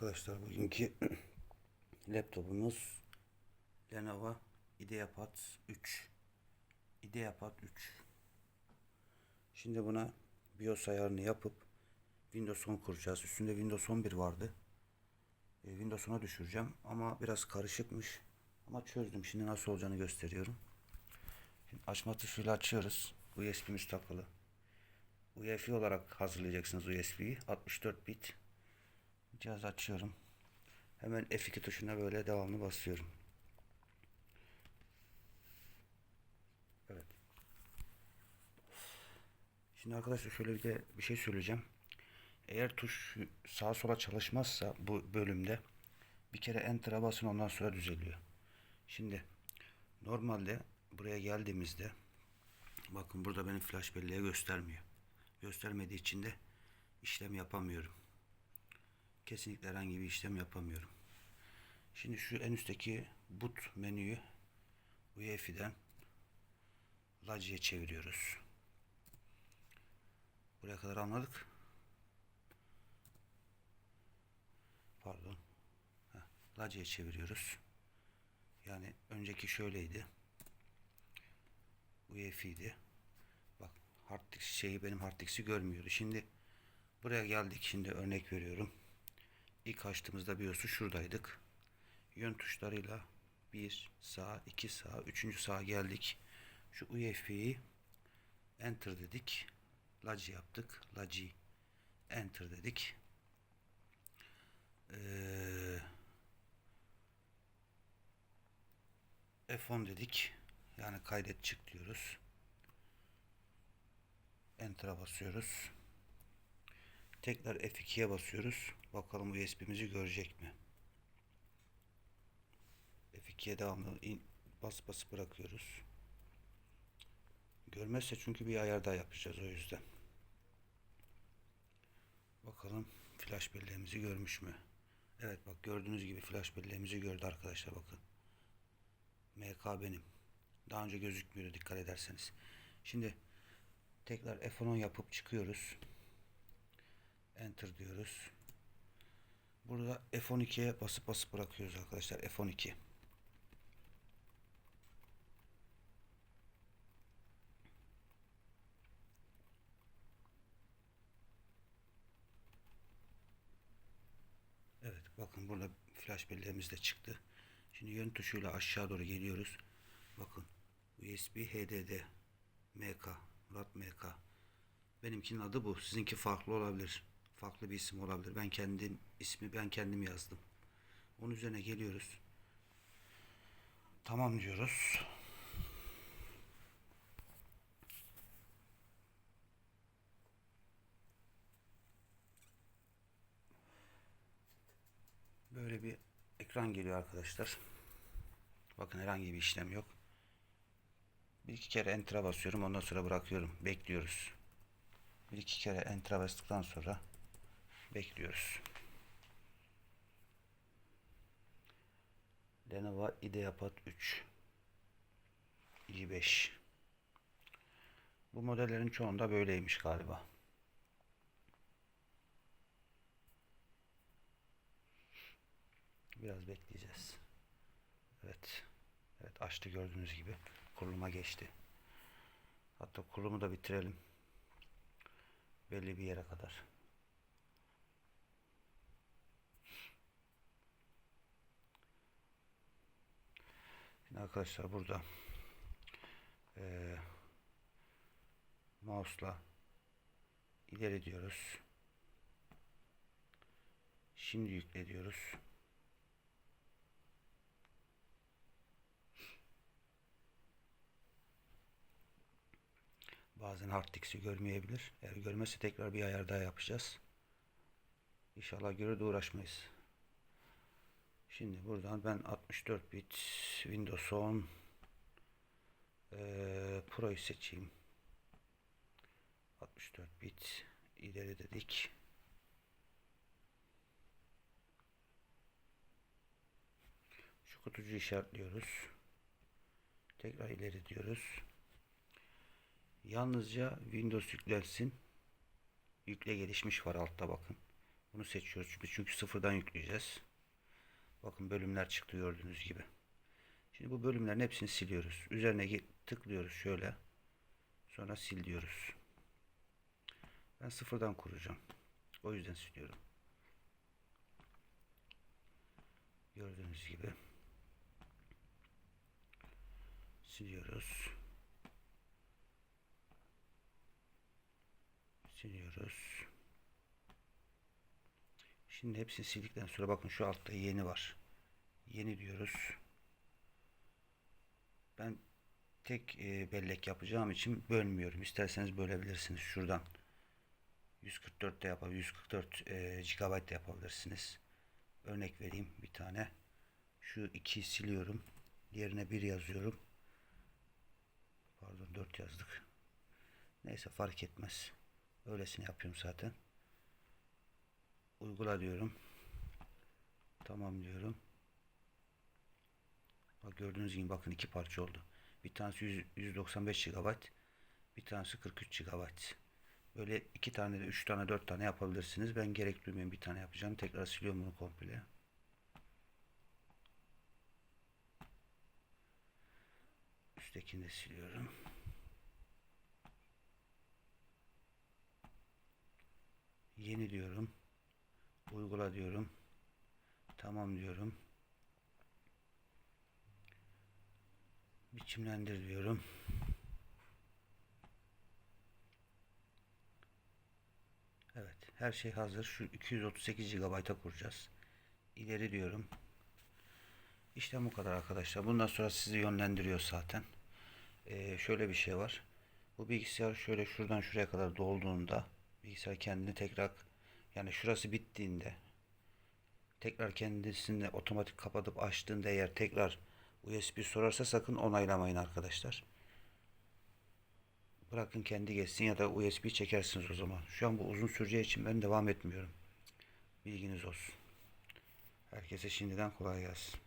Arkadaşlar bugünkü laptopumuz Lenovo IdeaPad 3 IdeaPad 3 Şimdi buna BIOS ayarını yapıp Windows 10 kuracağız. Üstünde Windows 11 vardı. E, Windows 10'a düşüreceğim ama biraz karışıkmış. Ama çözdüm. Şimdi nasıl olacağını gösteriyorum. Şimdi açma tuşuyla açıyoruz. USB'miz takılı. UEFI olarak hazırlayacaksınız USB'yi. 64 bit. Cihaz açıyorum. Hemen F2 tuşuna böyle devamlı basıyorum. Evet. Şimdi arkadaşlar şöyle bir de bir şey söyleyeceğim. Eğer tuş sağa sola çalışmazsa bu bölümde bir kere enter'a basın ondan sonra düzeliyor. Şimdi normalde buraya geldiğimizde bakın burada benim flash belleği göstermiyor. Göstermediği için de işlem yapamıyorum. Kesinlikle herhangi bir işlem yapamıyorum. Şimdi şu en üstteki boot menüyü UEFI'den Laci'ye çeviriyoruz. Buraya kadar anladık. Pardon. Laci'ye çeviriyoruz. Yani önceki şöyleydi. UEFI'ydi. Bak hard şeyi benim hard görmüyordu. Şimdi buraya geldik. Şimdi örnek veriyorum. İlk açtığımızda BIOS'u şuradaydık. Yön tuşlarıyla bir sağ, iki sağ, üçüncü sağ geldik. Şu UEFI'yi enter dedik. Laci yaptık. Laci enter dedik. Ee, F10 dedik. Yani kaydet çık diyoruz. Enter'a basıyoruz. Tekrar F2'ye basıyoruz. Bakalım USB'mizi görecek mi? F2'ye devamlı in, bas bas bırakıyoruz. Görmezse çünkü bir ayar daha yapacağız o yüzden. Bakalım flash belleğimizi görmüş mü? Evet bak gördüğünüz gibi flash belleğimizi gördü arkadaşlar bakın. MK benim. Daha önce gözükmüyordu dikkat ederseniz. Şimdi tekrar F10 yapıp çıkıyoruz. Enter diyoruz. Burada F12'ye basıp basıp bırakıyoruz arkadaşlar. F12. Evet bakın burada flash belleğimiz de çıktı. Şimdi yön tuşuyla aşağı doğru geliyoruz. Bakın USB HDD MK Murat MK Benimkinin adı bu. Sizinki farklı olabilir. Farklı bir isim olabilir. Ben kendim ismi ben kendim yazdım. Onun üzerine geliyoruz. Tamam diyoruz. Böyle bir ekran geliyor arkadaşlar. Bakın herhangi bir işlem yok. Bir iki kere enter'a basıyorum. Ondan sonra bırakıyorum. Bekliyoruz. Bir iki kere enter'a bastıktan sonra bekliyoruz. Lenovo IdeaPad 3 i5 Bu modellerin çoğunda böyleymiş galiba. Biraz bekleyeceğiz. Evet. Evet açtı gördüğünüz gibi. Kuruluma geçti. Hatta kurulumu da bitirelim. Belli bir yere kadar. Arkadaşlar burada eee mouse'la ileri diyoruz. Şimdi yükle diyoruz. Bazen hard görmeyebilir. Eğer görmezse tekrar bir ayar daha yapacağız. İnşallah görür de uğraşmayız. Şimdi buradan ben 64 bit Windows 10 e, Pro'yu seçeyim. 64 bit ileri dedik. Şu kutucuğu işaretliyoruz. Tekrar ileri diyoruz. Yalnızca Windows yüklensin. Yükle gelişmiş var altta bakın. Bunu seçiyoruz çünkü, çünkü sıfırdan yükleyeceğiz. Bakın bölümler çıktı gördüğünüz gibi. Şimdi bu bölümlerin hepsini siliyoruz. Üzerine tıklıyoruz şöyle. Sonra sil diyoruz. Ben sıfırdan kuracağım. O yüzden siliyorum. Gördüğünüz gibi. Siliyoruz. Siliyoruz. Şimdi hepsini sildikten sonra bakın şu altta yeni var. Yeni diyoruz. Ben tek e, bellek yapacağım için bölmüyorum. İsterseniz bölebilirsiniz şuradan. 144 de yapabilir, 144 e, GB de yapabilirsiniz. Örnek vereyim bir tane. Şu 2'yi siliyorum. Diğerine 1 yazıyorum. Pardon 4 yazdık. Neyse fark etmez. Öylesine yapıyorum zaten. Uygula diyorum. Tamam diyorum. Bak gördüğünüz gibi bakın iki parça oldu. Bir tanesi 100 195 GB, bir tanesi 43 GB. Böyle iki tane de üç tane dört tane yapabilirsiniz. Ben gerek bir tane yapacağım. Tekrar siliyorum bunu komple. Üsttekini de siliyorum. Yeni diyorum. Uygula diyorum. Tamam diyorum. Biçimlendir diyorum. Evet, her şey hazır. Şu 238 GB'a kuracağız. İleri diyorum. İşte bu kadar arkadaşlar. Bundan sonra sizi yönlendiriyor zaten. Ee, şöyle bir şey var. Bu bilgisayar şöyle şuradan şuraya kadar dolduğunda bilgisayar kendini tekrar yani şurası bittiğinde tekrar kendisini otomatik kapatıp açtığında eğer tekrar USB sorarsa sakın onaylamayın arkadaşlar. Bırakın kendi geçsin ya da USB çekersiniz o zaman. Şu an bu uzun süreceği için ben devam etmiyorum. Bilginiz olsun. Herkese şimdiden kolay gelsin.